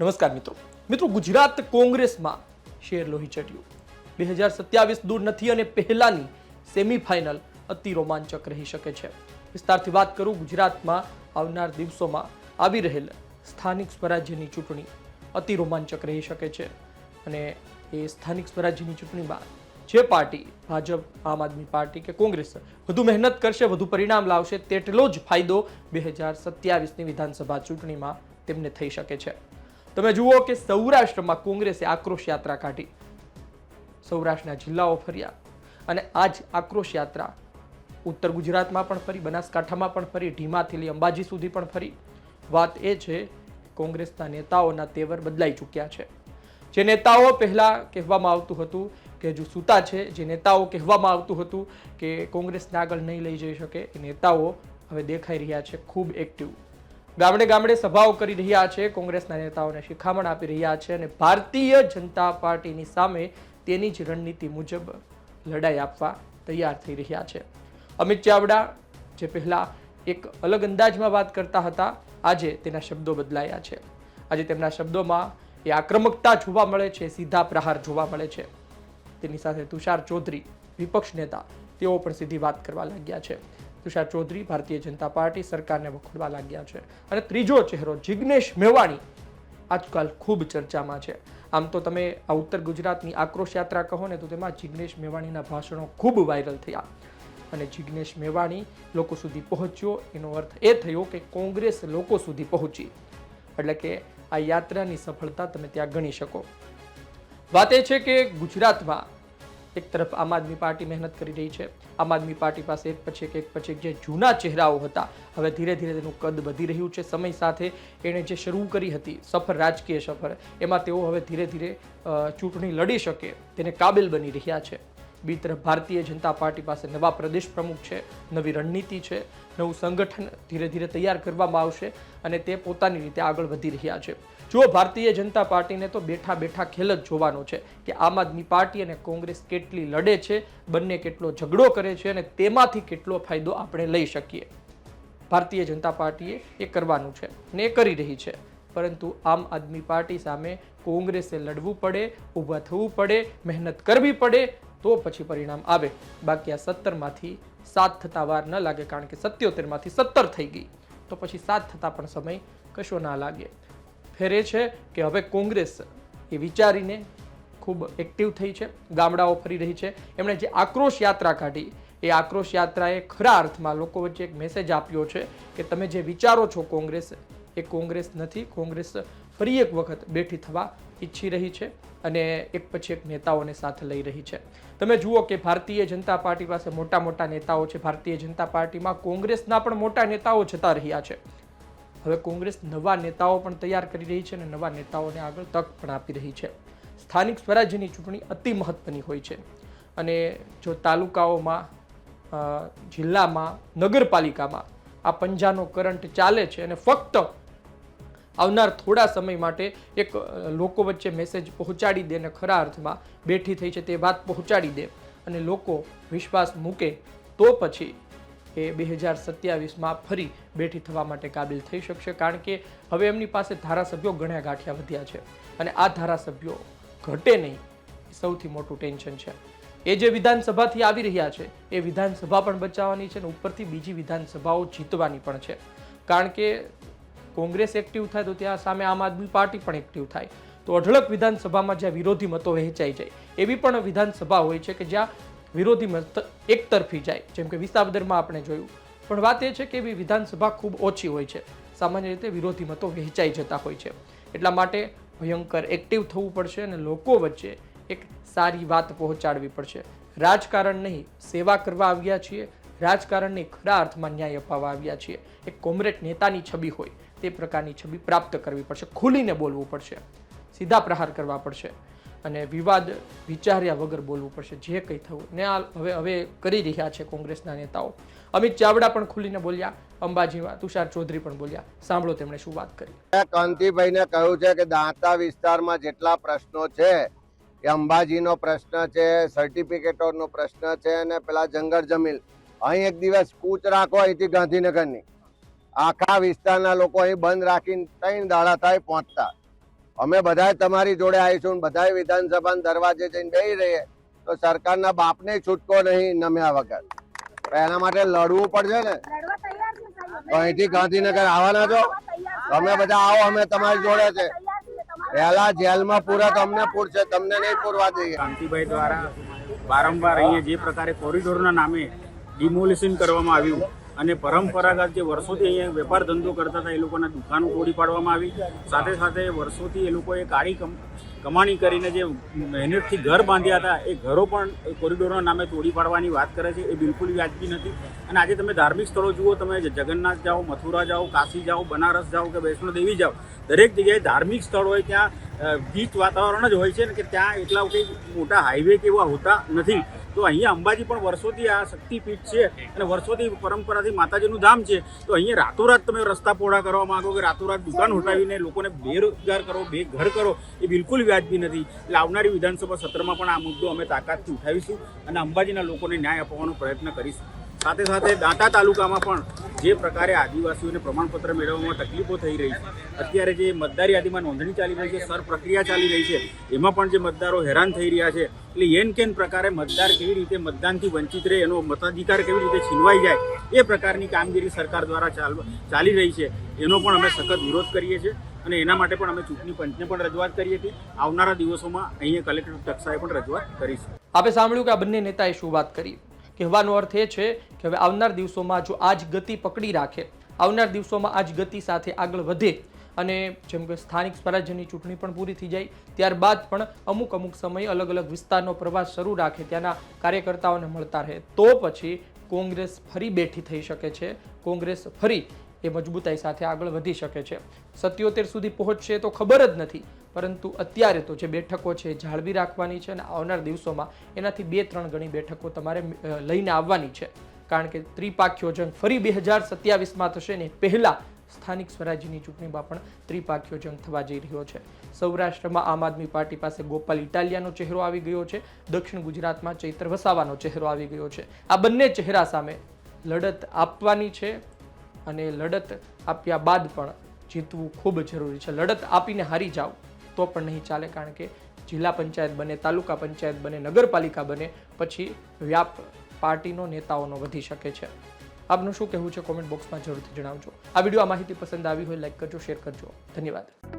નમસ્કાર મિત્રો. મિત્રો, ગુજરાત કોંગ્રેસમાં શેર લોહી ચડ્યું બે હજાર સત્યાવીસ દૂર નથી અને પહેલાની સેમીફાઇનલ અતિ રોમાંચક રહી શકે છે. વિસ્તારથી વાત કરું, ગુજરાતમાં આવનાર દિવસોમાં આવી રહેલ સ્થાનિક સ્વરાજ્યની ચૂંટણી અતિ રોમાંચક રહી શકે છે. અને એ સ્થાનિક સ્વરાજ્યની ચૂંટણીમાં જે પાર્ટી, ભાજપ, આમ આદમી પાર્ટી કે કોંગ્રેસ, વધુ મહેનત કરશે, વધુ પરિણામ લાવશે, તેટલો જ ફાયદો બે હજાર સત્યાવીસની વિધાનસભા ચૂંટણીમાં તેમને થઈ શકે છે. તમે જુઓ કે સૌરાષ્ટ્રમાં કોંગ્રેસે આક્રોશ યાત્રા કાઢી. સૌરાષ્ટ્રના જિલ્લાઓ ફર્યા અને આ જ આક્રોશ યાત્રા ઉત્તર ગુજરાતમાં પણ ફરી, બનાસકાંઠામાં પણ ફરી, ઢીમાથી લઈ અંબાજી સુધી પણ ફરી. વાત એ છે, કોંગ્રેસના નેતાઓના તેવર બદલાઈ ચૂક્યા છે. જે નેતાઓ પહેલાં કહેવામાં આવતું હતું કે હજુ સૂતા છે, જે નેતાઓ કહેવામાં આવતું હતું કે કોંગ્રેસને આગળ નહીં લઈ જઈ શકે, એ નેતાઓ હવે દેખાઈ રહ્યા છે, ખૂબ એક્ટિવ ગામડે ગામડે સભાઓ કરી રહ્યા છે. કોંગ્રેસના નેતાઓને શિખામણ આપી રહ્યા છે અને ભારતીય જનતા પાર્ટીની સામે તેની જ રણનીતિ મુજબ લડાઈ આપવા તૈયાર થઈ રહ્યા છે. અમિત ચાવડા જે પહેલાં એક અલગ અંદાજમાં વાત કરતા હતા, આજે તેના શબ્દો બદલાયા છે. આજે તેમના શબ્દોમાં એ આક્રમકતા જોવા મળે છે, સીધા પ્રહાર જોવા મળે છે. તેની સાથે તુષાર ચૌધરી વિપક્ષ નેતા, તેઓ પણ સીધી વાત કરવા લાગ્યા છે. તુષાર ચૌધરી ભારતીય જનતા પાર્ટી સરકારને વખોડવા લાગ્યા છે. અને ત્રીજો ચહેરો જિગ્નેશ મેવાણી આજકાલ ખૂબ ચર્ચામાં છે. આમ તો તમે આ ઉત્તર ગુજરાતની આક્રોશ યાત્રા કહો ને તો તેમાં જિગ્નેશ મેવાણીના ભાષણો ખૂબ વાયરલ થયા. અને જિગ્નેશ મેવાણી લોકો સુધી પહોંચ્યો એનો અર્થ એ થયો કે કોંગ્રેસ લોકો સુધી પહોંચી. એટલે કે આ યાત્રાની સફળતા તમે ત્યાં ગણી શકો. વાત એ છે કે ગુજરાતમાં એક તરફ આમ આદમી પાર્ટી મહેનત કરી રહી છે. આમ આદમી પાર્ટી પાસે એક પછી એક એક પછી એક જે જૂના ચહેરાઓ હતા, હવે ધીરે ધીરે તેનું કદ વધી રહ્યું છે. સમય સાથે એણે જે શરૂ કરી હતી સફર, રાજકીય સફર, એમાં તેઓ હવે ધીરે ધીરે ચૂંટણી લડી શકે તેને કાબિલ બની રહ્યા છે. બી તરફ ભારતીય જનતા પાર્ટી પાસે નવા પ્રદેશ પ્રમુખ છે, નવી રણનીતિ છે, નવું સંગઠન ધીરે ધીરે તૈયાર કરવામાં આવશે અને તે પોતાની રીતે આગળ વધી રહ્યા છે. જો ભારતીય જનતા પાર્ટીને તો બેઠા બેઠા ખેલ જ જોવાનો છે કે આમ આદમી પાર્ટી અને કોંગ્રેસ કેટલી લડે છે, બંને કેટલો ઝઘડો કરે છે અને તેમાંથી કેટલો ફાયદો આપણે લઈ શકીએ. ભારતીય જનતા પાર્ટીએ એ કરવાનું છે ને એ કરી રહી છે. પરંતુ આમ આદમી પાર્ટી સામે કોંગ્રેસે લડવું પડે, ઊભા થવું પડે, મહેનત કરવી પડે, તો પછી પરિણામ આવે. બાકી આ સત્તરમાંથી સાત થતા વાર ન લાગે કારણ કે સત્યોતેરમાંથી સત્તર થઈ ગઈ. તો પછી સાત થતા પણ સમય કશો ના લાગે. ફેર છે કે હવે કોંગ્રેસ એ વિચારીને ખૂબ એક્ટિવ થઈ છે, ગામડાઓ ફરી રહી છે. એમણે જે આક્રોશ યાત્રા કાઢી, એ આક્રોશ યાત્રાએ ખરા અર્થમાં લોકો વચ્ચે એક મેસેજ આપ્યો છે કે તમે જે વિચારો છો કોંગ્રેસ, એ કોંગ્રેસ નથી. કોંગ્રેસ ફરી એક વખત બેઠી થવા ઈચ્છી રહી છે અને એક પછી એક નેતાઓને સાથે લઈ રહી છે. તમે જુઓ કે ભારતીય જનતા પાર્ટી પાસે મોટા મોટા નેતાઓ છે. ભારતીય જનતા પાર્ટીમાં કોંગ્રેસના પણ મોટા નેતાઓ જતા રહ્યા છે. હવે કોંગ્રેસ નવા નેતાઓ પણ તૈયાર કરી રહી છે અને નવા નેતાઓને આગળ તક પણ આપી રહી છે. સ્થાનિક સ્વરાજ્યની ચૂંટણી અતિ મહત્વની હોય છે અને જો તાલુકાઓમાં જિલ્લામાં, નગરપાલિકામાં આ પંજાનો કરંટ ચાલે છે અને ફક્ત આવનાર થોડા સમય માટે એક લોકો વચ્ચે મેસેજ પહોંચાડી દે અને ખરા અર્થમાં બેઠી થઈ છે તે વાત પહોંચાડી દે અને લોકો વિશ્વાસ મૂકે તો પછી એ બે હજાર સત્યાવીસમાં ફરી બેઠી થવા માટે કાબિલ થઈ શકશે, કારણ કે હવે એમની પાસે ધારાસભ્યો ગણ્યા ગાંઠિયા વધ્યા છે અને આ ધારાસભ્યો ઘટે નહીં સૌથી મોટું ટેન્શન છે. એ જે વિધાનસભાથી આવી રહ્યા છે, એ વિધાનસભા પણ બચાવવાની છે અને ઉપરથી બીજી વિધાનસભાઓ જીતવાની પણ છે. કારણ કે કોંગ્રેસ એક્ટિવ થાય તો ત્યાં સામે આમ આદમી પાર્ટી પણ એક્ટિવ થાય. તો અઢળક વિધાનસભામાં જ્યાં વિરોધી મતો વહેંચાઈ જાય, એવી પણ વિધાનસભા હોય છે કે જ્યાં વિરોધી મત એકતરફી જાય, જેમ કે વિસાવદરમાં આપણે જોયું. પણ વાત એ છે કે એવી વિધાનસભા ખૂબ ઓછી હોય છે. સામાન્ય રીતે વિરોધી મતો વહેંચાઈ જતા હોય છે. એટલા માટે ભયંકર એક્ટિવ થવું પડશે અને લોકો વચ્ચે એક સારી વાત પહોંચાડવી પડશે. રાજકારણ નહીં, સેવા કરવા આવ્યા છીએ. રાજકારણની ખરા અર્થમાં ન્યાય અપાવવા આવ્યા છીએ. એક કોમરેડ નેતાની છબી હોય, તે પ્રકારની છબી પ્રાપ્ત કરવી પડશે. ખુલીને બોલવું પડશે. સીધા પ્રહાર કરવા પડશે. અને વિવાદ વિચાર્યા વગર બોલવું પડશે, જે કંઈ થવું. ને આ હવે હવે કરી રહ્યા છે કોંગ્રેસના નેતાઓ. અમિત ચાવડા પણ ખુલીને બોલ્યા, અંબાજીમાં તુષાર ચૌધરી પણ બોલ્યા. સાંભળો તેમણે શું વાત કરી. કાંતિભાઈને કહ્યું છે કે દાંતા વિસ્તારમાં જેટલા પ્રશ્નો છે કે અંબાજીનો પ્રશ્ન છે સર્ટિફિકેટોનો પ્રશ્ન છે અને પેલા જંગલ જમીન અહીં એક દિવસ કૂચ રાખો અહીંથી ગાંધીનગરની. આખા વિસ્તારના લોકો અહીં બંધ રાખીને ત્રણ દાડા થાય પહોંચતા. અમે બધાય તમારી જોડે આવીશું બધા બધાય વિધાનસભાના દરવાજે જઈને બેસી રહીએ. તો સરકારના બાપને છૂટકો નહીં નમ્યા વગર. એના માટે લડવું પડશે ને. તો અહીંથી ગાંધીનગર આવવાના છો? તમે બધા આવો અમે તમારી જોડે છે. પહેલા જેલમાં પૂરા તમને પૂરશે તમને નહીં પૂરવા દઈએ. શાંતિભાઈ દ્વારા વારંવાર અહીંયા જે પ્રકારે કોરિડોરના નામે ડિમોલિશન કરવામાં આવ્યું અને પરંપરાગત જે વર્ષોથી અહીંયા વેપાર ધંધો કરતા હતા, એ લોકોના દુકાનો તોડી પાડવામાં આવી. સાથે સાથે વર્ષોથી એ લોકોએ કાળી કમાણી કરીને જે મહેનતથી ઘર બાંધ્યા હતા એ ઘરો પણ કોરિડોરના નામે તોડી પાડવાની વાત કરે છે એ બિલકુલ વ્યાજબી નથી. અને આજે તમે ધાર્મિક સ્થળો જુઓ તમે જગન્નાથ જાઓ મથુરા જાઓ કાશી જાઓ બનારસ જાઓ કે વૈષ્ણો દેવી જાઓ દરેક જગ્યાએ ધાર્મિક સ્થળ હોય ત્યાં ગીચ વાતાવરણ જ હોય છે ને કે ત્યાં એટલા કંઈ મોટા હાઈવે કે એવા હોતા નથી. તો અહીંયા અંબાજી પણ વર્ષોથી આ શક્તિપીઠ છે અને વર્ષોથી પરંપરાથી માતાજીનું ધામ છે. તો અહીંયા રાતોરાત તમે રસ્તા પહોળા કરવા માંગો કે રાતોરાત દુકાન હટાવીને લોકોને બેરોજગાર કરો બે ઘર કરો એ બિલકુલ વ્યાજબી નથી. એટલે આવનારી વિધાનસભા સત્રમાં પણ આ મુદ્દો અમે તાકાતથી ઉઠાવીશું અને અંબાજીના લોકોને ન્યાય અપાવવાનો પ્રયત્ન કરીશું. સાથે સાથે દાંતા તાલુકામાં પણ જે પ્રકારે આદિવાસીઓને પ્રમાણપત્ર મેળવવામાં તકલીફો થઈ રહી છે, અત્યારે જે મતદાર યાદીમાં નોંધણી ચાલી રહી છે સર પ્રક્રિયા ચાલી રહી છે, એમાં પણ જે મતદારો હેરાન થઈ રહ્યા છે, એટલે એન કેન પ્રકારે મતદાર કેવી રીતે મતદાનથી વંચિત રહે, એનો મતાધિકાર કેવી રીતે છીનવાઈ જાય, એ પ્રકારની કામગીરી સરકાર દ્વારા ચાલ ચાલી રહી છે, એનો પણ અમે સખત વિરોધ કરીએ છીએ. અને એના માટે પણ અમે ચૂંટણી પંચને પણ રજૂઆત કરીએ છીએ. આવનારા દિવસોમાં અહીંયા કલેક્ટર કક્ષાએ પણ રજૂઆત કરીશું. આપે સાંભળ્યું કે આ બંને નેતાએ શું વાત કરી? કહેવાનો અર્થ એ છે કે હવે આવનાર દિવસોમાં જો આ જ ગતિ પકડી રાખે, આવનાર દિવસોમાં આ જ ગતિ સાથે આગળ વધે અને જેમ કે સ્થાનિક સ્વરાજ્યની ચૂંટણી પણ પૂરી થઈ જાય, ત્યારબાદ પણ અમુક અમુક સમયે અલગ અલગ વિસ્તારનો પ્રવાસ શરૂ રાખે, ત્યાંના કાર્યકર્તાઓને મળતા રહે. તો પછી કોંગ્રેસ ફરી બેઠી થઈ શકે છે. કોંગ્રેસ ફરી એ મજબૂતાઈ સાથે આગળ વધી શકે છે. સત્યોતેર સુધી પહોંચશે તો ખબર જ નથી, પરંતુ અત્યારે તો જે બેઠકો છે જાળવી રાખવાની છે અને આવનાર દિવસોમાં એનાથી બે ત્રણ ગણી બેઠકો તમારે લઈને આવવાની છે. કારણ કે ત્રિપાક યોજન ફરી બે હજાર સત્યાવીસમાં થશે ને પહેલાં સ્થાનિક સ્વરાજ્યની ચૂંટણીમાં પણ ત્રિપાખ્યો જંગ થવા જઈ રહ્યો છે. સૌરાષ્ટ્રમાં આમ આદમી પાર્ટી પાસે ગોપાલ ઇટાલિયાનો ચહેરો આવી ગયો છે. દક્ષિણ ગુજરાતમાં ચૈત્ર વસાવાનો ચહેરો આવી ગયો છે. આ બંને ચહેરા સામે લડત આપવાની છે અને લડત આપ્યા બાદ પણ જીતવું ખૂબ જરૂરી છે. લડત આપીને હારી જાઓ તો પણ નહીં ચાલે, કારણ કે જિલ્લા પંચાયત બને, તાલુકા પંચાયત બને, નગરપાલિકા બને, પછી વ્યાપ પાર્ટીનો નેતાઓનો વધી શકે છે. આપનું શું કહેવું છે કોમેન્ટ બોક્સમાં જરૂરથી જણાવજો. આ વીડિયો આ માહિતી પસંદ આવી હોય, લાઈક કરજો, શેર કરજો. ધન્યવાદ.